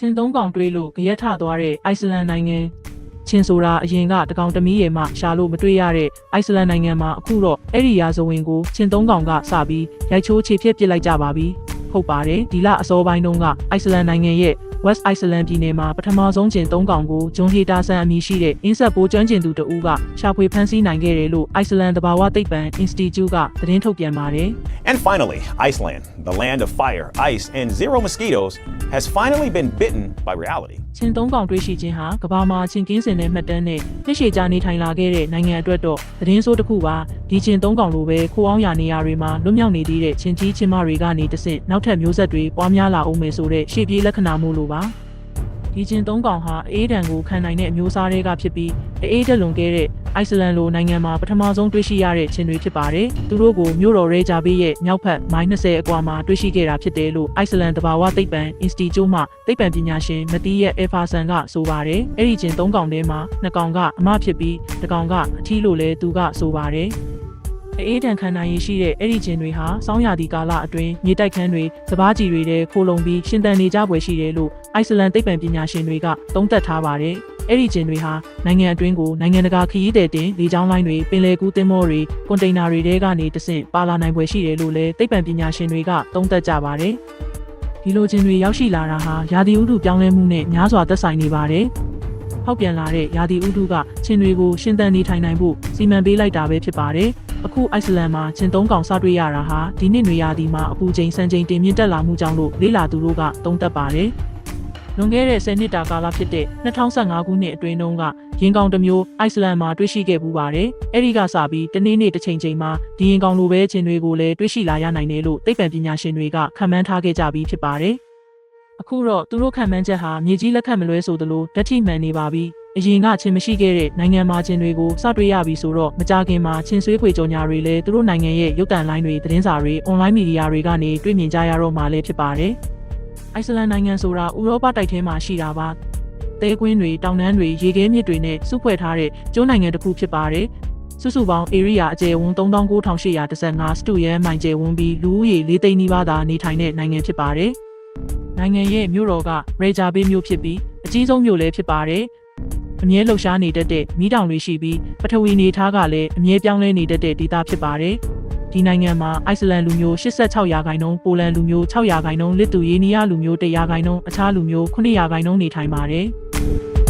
ချင်းသုံးကောင်တွေးလို့ကြရက်ထသွားတဲ့အိုက်စလန်နိုင်ငံချင်းဆိုတာအရင်ကတကောင်တမီးရဲ့မှရှာလို့မတွေ့ရတဲ့အိုက်စလန်နိုင်ငံမှာအခုတော့အဲ့ဒီရာဇဝင်ကိုချင်းသုံးကောင်ကစပြီးရိုက်ချိုးချေဖြစ်ပစ်လိုက်ကြပါပြီဟုတ်ပါတယ်ဒီလအစောပိုင်းတုန်းကအိုက်စလန်နိုင်ငံရဲ့ West Iceland ပြည်နယ်မှာပထမဆုံးကျင်၃ကောင်ကိုဂျွန်ဟီတာဆန်အမည်ရှိတဲ့အင်းဆက်ပိုးကျွမ်းကျင်သူတဦးကရှာဖွေဖမ်းဆီးနိုင်ခဲ့တယ်လို့ Iceland တဘာဝသိပ္ပံ Institute ကသတင်းထုတ်ပြန်ပါတယ် And finally, Iceland, the land of fire, ice, and zero mosquitoes, has finally been bitten by reality. ချင်းသုံးကောင်တွေးရှိခြင်းဟာကမ္ဘာမှာချင်းကင်းစင်တဲ့မှတ်တမ်းနဲ့နှစ်ရှည်ကြာနေထိုင်လာခဲ့တဲ့နိုင်ငံအတွက်တော့သတင်းဆိုးတစ်ခုပါဒီချင်းသုံးကောင်လိုပဲခိုးအောင်ရနေရတွေမှာလွတ်မြောက်နေသေးတဲ့ချင်းကြီးချင်းမတွေကနေတဆင့်နောက်ထပ်မျိုးဆက်တွေပွားများလာအောင်မယ်ဆိုတဲ့ရှေ့ပြေးလက္ခဏာမျိုးလိုပါဒီချင်းသုံးကောင်ဟာအေးဒဏ်ကိုခံနိုင်တဲ့အမျိုးအစားတွေကဖြစ်ပြီးအေးတက်လွန်ခဲ့တဲ့အိုက်စလန်လိုနိုင်ငံမှာပထမဆုံးတွေ့ရှိရတဲ့ချင်းတွေဖြစ်ပါတယ်။သူတို့ကိုမြို့တော်ရဲဂျာဘေးရဲ့မြောက်ဖက်မိုင်20အကွာမှာတွေ့ရှိခဲ့တာဖြစ်တယ်လို့အိုက်စလန်တဘာဝသိပ္ပံ Institute မှသိပ္ပံပညာရှင်မတီးရဲ့ Efferson ကဆိုပါတယ်။အဲ့ဒီချင်း၃ကောင်ထဲမှာနှစ်ကောင်ကအမဖြစ်ပြီးတစ်ကောင်ကအထီးလို့လဲသူကဆိုပါတယ်။ အေးတန်ခံနိုင်ရရှိတဲ့အဲ့ဒီချင်းတွေဟာစောင်းရသည့်ကာလအတွင်းမြေတိုက်ခန်းတွေစပားကြီးတွေထဲခိုလုံပြီးရှင်သန်နေကြပွဲရှိတယ်လို့အိုက်စလန်သိပ္ပံပညာရှင်တွေကသုံးသပ်ထားပါတယ်။အဲ့ဒီချင်းတွေဟာနိုင်ငံအတွင်းကိုနိုင်ငံတကာခရီးသည်တင်လေကြောင်းလိုင်းတွေပင်လယ်ကူးသင်္ဘောတွေကွန်တိန်နာတွေထဲကနေတဆင့်ပါလာနိုင်ပွဲရှိတယ်လို့လည်းသိပ္ပံပညာရှင်တွေကသုံးသပ်ကြပါတယ်။ဒီလိုချင်းတွေရောက်ရှိလာတာဟာရာသီဥတုပြောင်းလဲမှုနဲ့များစွာသက်ဆိုင်နေပါတယ်။ ဟောက်ပြန်လာတဲ့ရာသီဥတုကချင်းတွေကိုရှင်သန်နေထိုင်နိုင်ဖို့စီမံပေးလိုက်တာပဲဖြစ်ပါတယ်။အခုအိုက်စလန်မှာချင်းသုံးကောင်စတွေ့ရတာဟာဒီနှစ်နွေရာသီမှာအပူချိန်စံချိန်တင်မြင့်တက်လာမှုကြောင့်လို့လေ့လာသူတို့ကသုံးသပ်ပါတယ်။လွန်ခဲ့တဲ့10နှစ်တာကာလဖြစ်တဲ့2015ခုနှစ်အတွင်းတုန်းကရင်ကောင်တစ်မျိုးအိုက်စလန်မှာတွေ့ရှိခဲ့ပူပါတယ်။အဲဒီကစပြီးတနေ့နေ့တစ်ချိန်ချိန်မှာဒီရင်ကောင်လိုပဲချင်းတွေကိုလည်းတွေ့ရှိလာရနိုင်တယ်လို့သိပ္ပံပညာရှင်တွေကခန့်မှန်းထားခဲ့ကြပြီးဖြစ်ပါတယ်။ အခုတော့သူတို့ခန့်မှန်းချက်ဟာမြေကြီးလက်ခတ်မလွဲဆိုသလိုဓာတ်ထိမှန်နေပါပြီ။အရင်ကချင်းမရှိခဲ့တဲ့နိုင်ငံမှာချင်းတွေကိုစတွေ့ရပြီဆိုတော့မကြခင်မှာချင်းဆွေးခွေကြော်ညာတွေလည်းသူတို့နိုင်ငံရဲ့ရုပ်တံလိုင်းတွေသတင်းစာတွေအွန်လိုင်းမီဒီယာတွေကနေတွေ့မြင်ကြရတော့မှလည်းဖြစ်ပါတယ်။အိုက်စလန်နိုင်ငံဆိုတာဥရောပတိုက်ထဲမှာရှိတာပါ။တဲကွင်းတွေတောင်တန်းတွေရေခဲမြစ်တွေနဲ့စုဖွဲ့ထားတဲ့ကျွန်းနိုင်ငံတစ်ခုဖြစ်ပါတယ်။စုစုပေါင်း area အကျယ်ဝန်း39,815စတုရန်မိုင်ကျယ်ဝန်းပြီးလူဦးရေ၄သိန်းနီးပါးသာနေထိုင်တဲ့နိုင်ငံဖြစ်ပါတယ်။ နိုင်ငံရဲ့မြို့တော်ကရေဂျာဘေးမြို့ဖြစ်ပြီးအကြီးဆုံးမြို့လည်းဖြစ်ပါတယ်။အမြဲလှုပ်ရှားနေတတ်တဲ့မီးတောင်တွေရှိပြီးပထဝီနေသားကလည်းအမြဲပြောင်းလဲနေတတ်တဲ့ဒေသဖြစ်ပါတယ်။ဒီနိုင်ငံမှာအိုက်စလန်လူမျိုး86ရာခိုင်နှုန်းပိုလန်လူမျိုး6ရာခိုင်နှုန်းလစ်သူယေနီးယားလူမျိုး100ရာခိုင်နှုန်းအခြားလူမျိုး9ရာခိုင်နှုန်းနေထိုင်ပါတယ်။